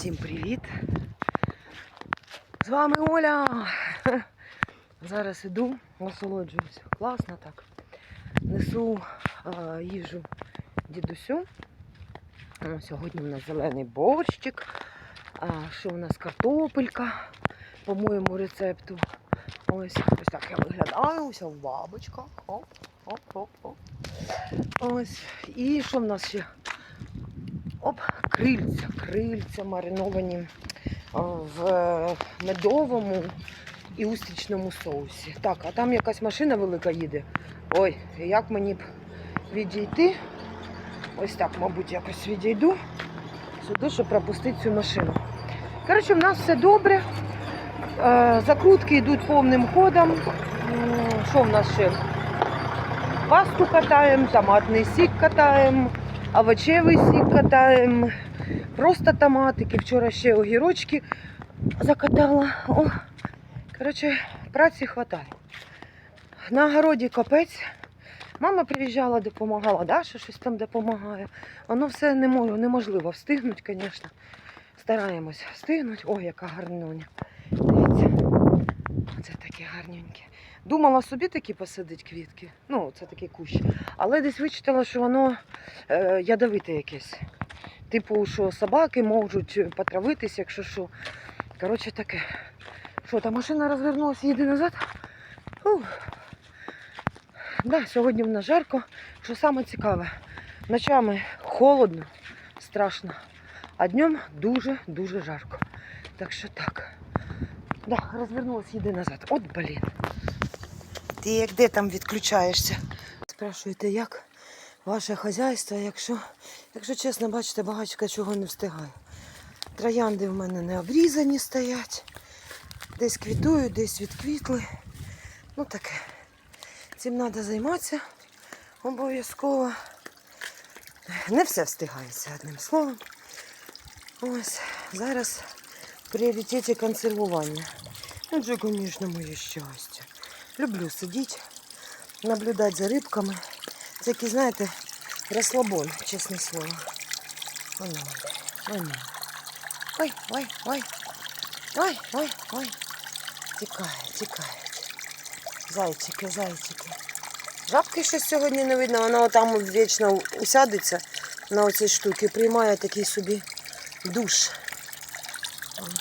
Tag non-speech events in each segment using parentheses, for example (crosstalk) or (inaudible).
Всім привіт! З вами Оля. (laughs) Зараз іду, насолоджуюсь. Класно так. Несу а, їжу дідусю. Сьогодні у нас зелений борщик. А, що у нас картопелька по моєму рецепту. Ось, ось так я виглядаю, ось в бабочках. Оп, оп, оп, оп. Ось. І що в нас ще? Крильця, крильця мариновані в е, медовому і устрічному соусі. Так, а там якась машина велика їде. Ой, як мені б відійти? Ось так, мабуть, якось відійду сюди, щоб пропустити цю машину. Коротше, в нас все добре. Е, Закрутки йдуть повним ходом. Що в нас ще? Пасту катаємо, томатний сік катаємо, овочевий сік катаємо, просто томатики. Вчора ще огірочки закатала. О, коротше, праці хватає. На городі капець. Мама приїжджала, допомагала, Даша щось там допомагає. Воно все не мо- неможливо встигнути, звісно. Стараємось встигнути. Ой, яка гарнюня. Дивіться. Це такі гарненькі. Думала собі такі посадити квітки. Ну, це такий кущ. Але десь вичитала, що воно е, ядовите якесь. Типу, що собаки можуть потравитись, якщо що. Коротше, таке. Що, та машина розвернулася, їде назад? Ух. Да, сьогодні в нас жарко. Що саме цікаве, ночами холодно, страшно, а днем дуже-дуже жарко. Так що так. Да, розвернулась, їде назад. От блін. Ти як де там відключаєшся? Спрашуєте, як ваше хазяйство, якщо, якщо чесно, бачите, багачка чого не встигає. Троянди в мене не обрізані стоять. Десь квітують, десь відквітли. Ну таке. Цим треба займатися обов'язково. Не все встигається одним словом. Ось зараз в пріоритеті консервування. Ну, це, звісно, моє щастя. Люблю сидіти, наблюдати за рибками. Це який, знаєте, розслабон, чесне слово. Воно, воно. Ой, ой, ой. Ой, ой, ой. Тікає, тікають. Зайчики, зайчики. Жабки щось сьогодні не видно, вона отам вічно усядеться на оцій штуці, приймає такий собі душ.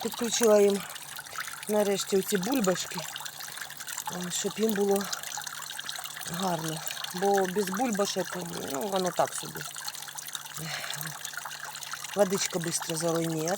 Підключила їм нарешті оці бульбашки, щоб їм було гарно. Бо без бульбашок ну, воно так собі. Водичка швидко заруйніє.